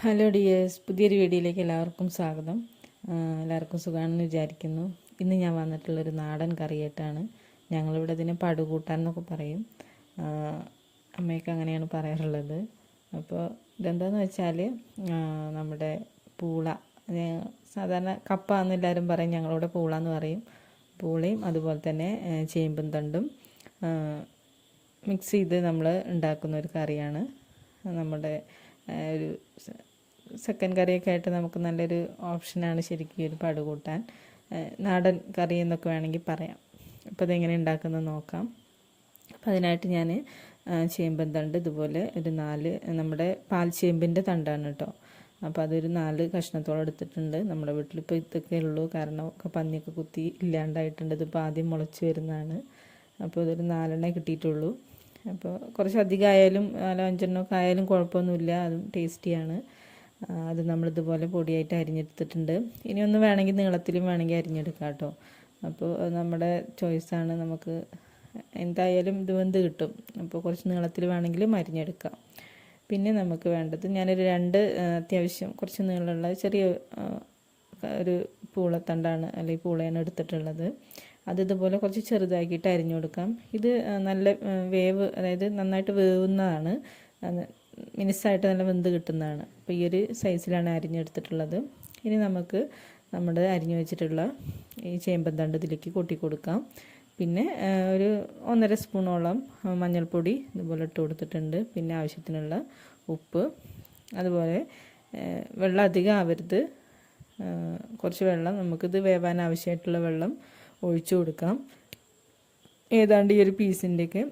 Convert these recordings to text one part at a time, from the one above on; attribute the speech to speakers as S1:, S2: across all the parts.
S1: Hello dears പുതിയൊരു വീഡിയോയിലേക്ക് എല്ലാവർക്കും സ്വാഗതം. എല്ലാവർക്കും സുഖമാണെന്ന് വിചാരിക്കുന്നു. ഇന്ന് ഞാൻ വന്നിട്ടുള്ളൊരു നാടൻ കറിയായിട്ടാണ്. ഞങ്ങളിവിടെ ഇതിനെ പടുകൂട്ടാൻ എന്നൊക്കെ പറയും. അമ്മയൊക്കെ അങ്ങനെയാണ് പറയാറുള്ളത്. അപ്പോൾ ഇതെന്താന്ന് വെച്ചാൽ നമ്മുടെ പൂള. സാധാരണ കപ്പ എന്ന് എല്ലാവരും പറയും ഞങ്ങളിവിടെ പൂള എന്ന് പറയും. പൂളയും അതുപോലെ തന്നെ ചേമ്പും തണ്ടും മിക്സ് ചെയ്ത് നമ്മൾ ഉണ്ടാക്കുന്ന ഒരു കറിയാണ്. നമ്മുടെ ഒരു സെക്കൻഡ് കറിയൊക്കെ ആയിട്ട് നമുക്ക് നല്ലൊരു ഓപ്ഷനാണ് ശരിക്കും ഒരു പാട് കൂട്ടാൻ. നാടൻ കറി എന്നൊക്കെ വേണമെങ്കിൽ പറയാം. അപ്പോൾ അതെങ്ങനെ ഉണ്ടാക്കുന്നത് നോക്കാം. അപ്പോൾ അതിനായിട്ട് ഞാൻ ചേമ്പൻ തണ്ട് ഇതുപോലെ ഒരു നാല് നമ്മുടെ പാൽ ചേമ്പിന്റെ തണ്ടാണ് കേട്ടോ അപ്പോൾ അതൊരു നാല് കഷ്ണത്തോളം എടുത്തിട്ടുണ്ട്. നമ്മുടെ വീട്ടിൽ വീട്ടിലിപ്പോൾ ഇതൊക്കെ ഉള്ളൂ. കാരണം ഒക്കെ പന്നിയൊക്കെ കുത്തി ഇല്ലാണ്ടായിട്ടുണ്ട്. ഇതിപ്പോൾ ആദ്യം മുളച്ച് വരുന്നതാണ്. അപ്പോൾ ഇതൊരു നാലെണ്ണേ കിട്ടിയിട്ടുള്ളൂ. അപ്പോൾ കുറച്ച് അധികം ആയാലും നാലോ അഞ്ചെണ്ണമൊക്കെ ആയാലും കുഴപ്പമൊന്നുമില്ല. അതും ടേസ്റ്റിയാണ്. അത് നമ്മളിതുപോലെ പൊടിയായിട്ട് അരിഞ്ഞെടുത്തിട്ടുണ്ട്. ഇനി ഒന്ന് വേണമെങ്കിൽ നീളത്തിലും വേണമെങ്കിൽ അരിഞ്ഞെടുക്കാം കേട്ടോ. അപ്പോൾ നമ്മുടെ ചോയ്സാണ് നമുക്ക് എന്തായാലും ഇത് വെന്ത് കിട്ടും. അപ്പോൾ കുറച്ച് നീളത്തിൽ വേണമെങ്കിലും അരിഞ്ഞെടുക്കാം. പിന്നെ നമുക്ക് വേണ്ടത് ഞാനൊരു രണ്ട് അത്യാവശ്യം കുറച്ച് നീളമുള്ള ചെറിയ ഒരു പൂളത്തണ്ടാണ് അല്ലെങ്കിൽ പൂളയാണ് എടുത്തിട്ടുള്ളത്. അത് ഇതുപോലെ കുറച്ച് ചെറുതാക്കിയിട്ട് അരിഞ്ഞു കൊടുക്കാം. ഇത് നല്ല വേവ് അതായത് നന്നായിട്ട് വേവുന്നതാണ്. മിനിസ്സായിട്ട് നല്ല വെന്ത് കിട്ടുന്നതാണ്. അപ്പോൾ ഈ ഒരു സൈസിലാണ് അരിഞ്ഞെടുത്തിട്ടുള്ളത്. ഇനി നമുക്ക് നമ്മുടെ അരിഞ്ഞു വെച്ചിട്ടുള്ള ഈ ചേമ്പന്തണ്ട് ഇതിലേക്ക് കൊട്ടി കൊടുക്കാം. പിന്നെ ഒരു ഒന്നര സ്പൂണോളം മഞ്ഞൾപ്പൊടി ഇതുപോലെ ഇട്ട് കൊടുത്തിട്ടുണ്ട്. പിന്നെ ആവശ്യത്തിനുള്ള ഉപ്പ്. അതുപോലെ വെള്ളം അധികം ആവരുത്. കുറച്ച് വെള്ളം നമുക്കിത് വേവാൻ ആവശ്യമായിട്ടുള്ള വെള്ളം ഒഴിച്ചു കൊടുക്കാം ഏതാണ്ട് ഈ ഒരു പീസിന്റെയൊക്കെ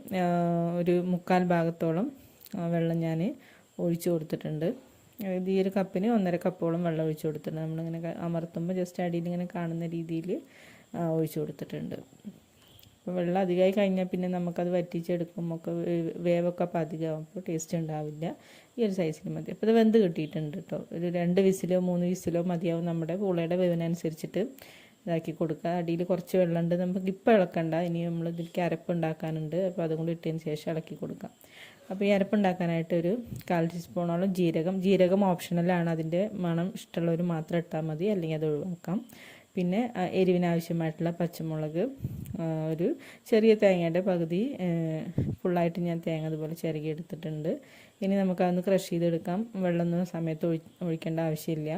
S1: ഒരു മുക്കാൽ ഭാഗത്തോളം വെള്ളം ഞാൻ ഒഴിച്ചു കൊടുത്തിട്ടുണ്ട്. ഇത് ഈ ഒരു കപ്പിന് ഒന്നര കപ്പോളം വെള്ളം ഒഴിച്ചു കൊടുത്തിട്ടുണ്ട്. നമ്മളിങ്ങനെ അമർത്തുമ്പോൾ ജസ്റ്റ് അടിയിൽ ഇങ്ങനെ കാണുന്ന രീതിയിൽ ഒഴിച്ചു കൊടുത്തിട്ടുണ്ട്. അപ്പോൾ വെള്ളം അധികമായി കഴിഞ്ഞാൽ പിന്നെ നമുക്കത് വറ്റിച്ചെടുക്കുമ്പോൾ ഒക്കെ വേവൊക്കെ അപ്പോൾ അധികമാകും ടേസ്റ്റ് ഉണ്ടാവില്ല. ഈ ഒരു സൈസിൽ മതി. അപ്പോൾ ഇത് വെന്ത് കിട്ടിയിട്ടുണ്ട് കേട്ടോ. ഒരു രണ്ട് വിസിലോ മൂന്ന് വിസിലോ മതിയാവും നമ്മുടെ പൂളയുടെ വേവിനനുസരിച്ചിട്ട്. ഇതാക്കി കൊടുക്കുക. അടിയിൽ കുറച്ച് വെള്ളമുണ്ട്. നമുക്ക് ഇപ്പം ഇളക്കണ്ട. ഇനി നമ്മൾ ഇതിലേക്ക് അരപ്പ് ഉണ്ടാക്കാനുണ്ട്. അപ്പോൾ കൂടി ഇട്ടതിന് ശേഷം ഇളക്കി കൊടുക്കാം. അപ്പോൾ ഈ അരപ്പ് ഉണ്ടാക്കാനായിട്ട് ഒരു കാൽ ടീസ്പൂണോളം ജീരകം. ജീരകം ഓപ്ഷണലാണ് അതിന്റെ മണം ഇഷ്ടമുള്ളവർ മാത്രം ഇട്ടാൽ മതി. അല്ലെങ്കിൽ അത് ഒഴിവാക്കാം. പിന്നെ എരിവിനാവശ്യമായിട്ടുള്ള പച്ചമുളക് ഒരു ചെറിയ തേങ്ങയുടെ പകുതി ഫുള്ളായിട്ട് ഞാൻ തേങ്ങ അതുപോലെ ചിരകി എടുത്തിട്ടുണ്ട്. ഇനി നമുക്കതൊന്ന് ക്രഷ് ചെയ്തെടുക്കാം. വെള്ളമൊന്നും സമയത്ത് ഒഴി ഒഴിക്കേണ്ട ആവശ്യമില്ല.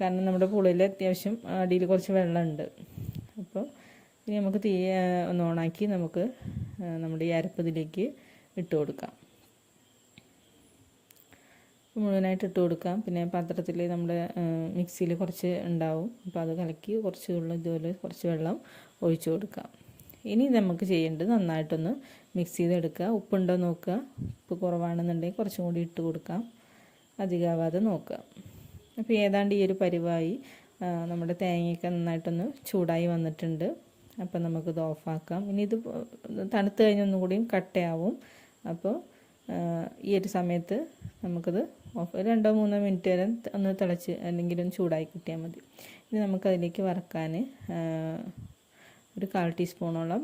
S1: കാരണം നമ്മുടെ പുളിയിൽ അത്യാവശ്യം അടിയിൽ കുറച്ച് വെള്ളമുണ്ട്. അപ്പോൾ ഇനി നമുക്ക് തീ ഒന്ന് ഓണാക്കി നമുക്ക് നമ്മുടെ ഈ അരപ്പതിലേക്ക് ഇട്ട് കൊടുക്കാം. മുഴുവനായിട്ട് ഇട്ട് കൊടുക്കാം. പിന്നെ പാത്രത്തിൽ നമ്മുടെ മിക്സിയിൽ കുറച്ച് ഉണ്ടാവും. അപ്പോൾ അത് കലക്കി കുറച്ച് വെള്ളം ഇതുപോലെ കുറച്ച് വെള്ളം ഒഴിച്ചു കൊടുക്കാം. ഇനി നമുക്ക് ചെയ്യേണ്ടത് നന്നായിട്ടൊന്ന് മിക്സ് ചെയ്തെടുക്കുക. ഉപ്പുണ്ടോ നോക്കുക. ഉപ്പ് കുറവാണെന്നുണ്ടെങ്കിൽ കുറച്ചും കൂടി ഇട്ട് കൊടുക്കാം. അധികമാവാതെ നോക്കുക. അപ്പോൾ ഏതാണ്ട് ഈ ഒരു പരിവായി നമ്മുടെ തേങ്ങയൊക്കെ നന്നായിട്ടൊന്ന് ചൂടായി വന്നിട്ടുണ്ട്. അപ്പോൾ നമുക്കിത് ഓഫാക്കാം. ഇനി ഇത് തണുത്ത് കഴിഞ്ഞ് ഒന്നും കൂടിയും കട്ടയാവും അപ്പോൾ ഈ ഒരു സമയത്ത് നമുക്കിത് ഓഫ് രണ്ടോ മൂന്നോ മിനിറ്റ് വരെ ഒന്ന് തിളച്ച് അല്ലെങ്കിൽ ഒന്ന് ചൂടായി കിട്ടിയാൽ മതി. ഇനി നമുക്കതിലേക്ക് വറക്കാൻ ഒരു കാൽ ടീസ്പൂണോളം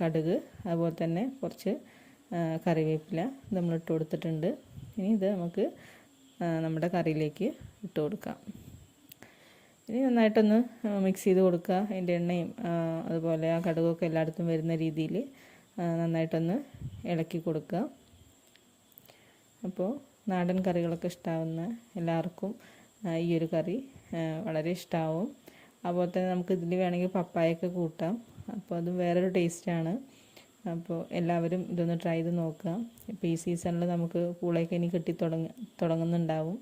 S1: കടുക് അതുപോലെ തന്നെ കുറച്ച് കറിവേപ്പില നമ്മൾ ഇട്ട് കൊടുത്തിട്ടുണ്ട്. ഇനി ഇത് നമുക്ക് നമ്മുടെ കറിയിലേക്ക് ഇട്ട് കൊടുക്കാം. ഇനി നന്നായിട്ടൊന്ന് മിക്സ് ചെയ്ത് കൊടുക്കുക. അതിന്റെ എണ്ണയും അതുപോലെ ആ കടുകൊക്കെ എല്ലായിടത്തും വരുന്ന രീതിയിൽ നന്നായിട്ടൊന്ന് ഇളക്കി കൊടുക്കുക. അപ്പോൾ നാടൻ കറികളൊക്കെ ഇഷ്ടാവുന്ന എല്ലാവർക്കും ഈ ഒരു കറി വളരെ ഇഷ്ടമാവും അതുപോലെ തന്നെ നമുക്ക് ഇതിൽ വേണമെങ്കിൽ പപ്പായൊക്കെ കൂട്ടാം. അപ്പോൾ അത് വേറൊരു ടേസ്റ്റാണ്. അപ്പോൾ എല്ലാവരും ഇതൊന്ന് ട്രൈ ചെയ്ത് നോക്കുക. ഇപ്പോൾ ഈ സീസണിൽ നമുക്ക് പൂളയൊക്കെ ഇനി കിട്ടി തുടങ്ങ തുടങ്ങുന്നുണ്ടാവും.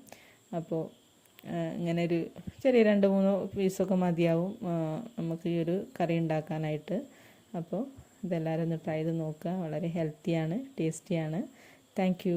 S1: അപ്പോൾ ഇങ്ങനെ ഒരു ചെറിയ രണ്ട് മൂന്ന് പീസൊക്കെ മതിയാവും. നമുക്ക് ഈ ഒരു കറി ഉണ്ടാക്കാനായിട്ട്. അപ്പോൾ ഇതെല്ലാവരും ഒന്ന് ട്രൈ ചെയ്ത് നോക്കുക. വളരെ ഹെൽത്തിയാണ് ടേസ്റ്റിയാണ്. താങ്ക്